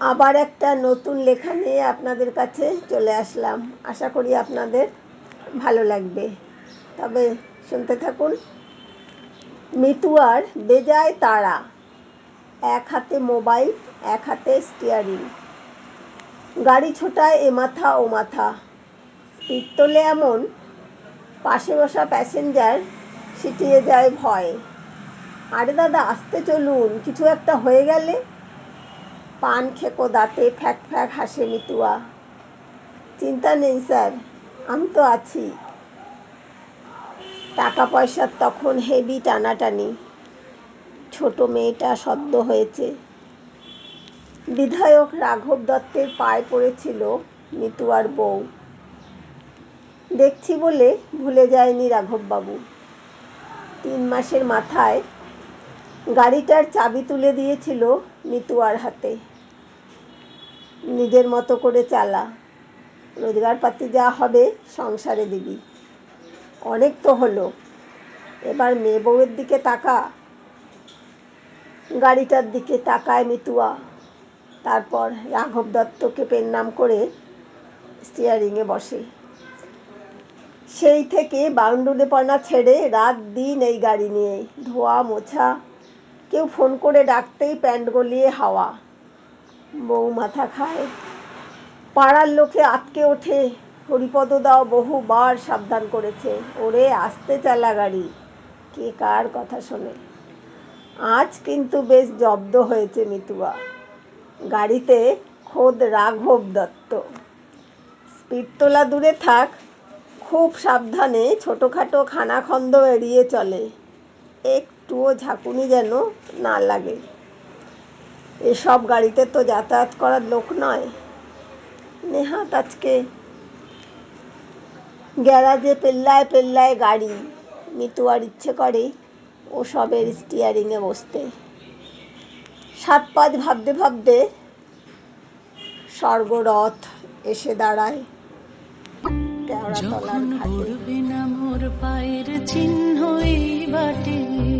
আবার একটা নতুন লেখা নিয়ে আপনাদের কাছে চলে আসলাম। আশা করি আপনাদের ভালো লাগবে। তবে শুনতে থাকুন। মিতুয়ার বেজায় তারা। এক হাতে মোবাইল, এক হাতে স্টিয়ারিং গাড়ি ছোটায় এ মাথা, ও মাথা। স্পিড তোলে এমন পাশে বসা প্যাসেঞ্জার সিটিয়ে যায় ভয়। আরে দাদা, আসতে চলুন, কিছু একটা হয়ে গেলে পান খেকো দাঁতে ফ্যাক ফ্যাক হাসে মিতুয়া। চিন্তা নেই স্যার, আমি তো আছি। টাকা পয়সার তখন হেভি টানাটানি। ছোট মেয়েটা সদ্য হয়েছে। বিধায়ক রাঘব দত্তের পায়ে পড়েছিল মিতুয়ার বউ। দেখছি বলে ভুলে যায়নি রাঘববাবু। তিন মাসের মাথায় গাড়িটার চাবি তুলে দিয়েছিল মিতুয়ার হাতে। নিজের মতো করে চালা। রোজগারপাতি যা হবে সংসারে দিবি। অনেক তো হলো। এবার মেয়ে বউয়ের দিকে তাকা। গাড়িটার দিকে তাকায় মিতুয়া। তারপর রাঘব দত্তকে পেন নাম করে স্টিয়ারিংয়ে বসে। সেই থেকে বাউন্ডুলেপনা ছেড়ে রাত দিন এই গাড়ি নিয়ে ধোয়া মোছা। কেউ ফোন করে ডাকতেই প্যান্ট গলিয়ে হাওয়া। বউ মাথা খায়। পাড়ার লোকে আটকে ওঠে। হরিপদ দাও বহুবার সাবধান করেছে। ওরে আসতে চালা গাড়ি। কে কার কথা শোনে। আজ কিন্তু বেশ জব্দ হয়েছে মিতুয়া। গাড়িতে খোদ রাঘব দত্ত। স্পিড তোলা দূরে থাক। খুব সাবধানে ছোটোখাটো খানাখন্দ এড়িয়ে চলে। একটুও ঝাঁকুনি যেন না লাগে। এসব গাড়িতে তো যাতায়াত করার লোক নয়। নেহাত আজকে গ্যারাজে পেল্লায় পেল্লায় গাড়ি, মিতুয়ার ইচ্ছে করে ওসবের স্টিয়ারিংয়ে বসতে। সাত পাঁচ ভাবতে ভাবতে স্বর্গরথ এসে দাঁড়ায়। যখন পড়বে না মোর পায়ের চিহ্ন এই বাটে।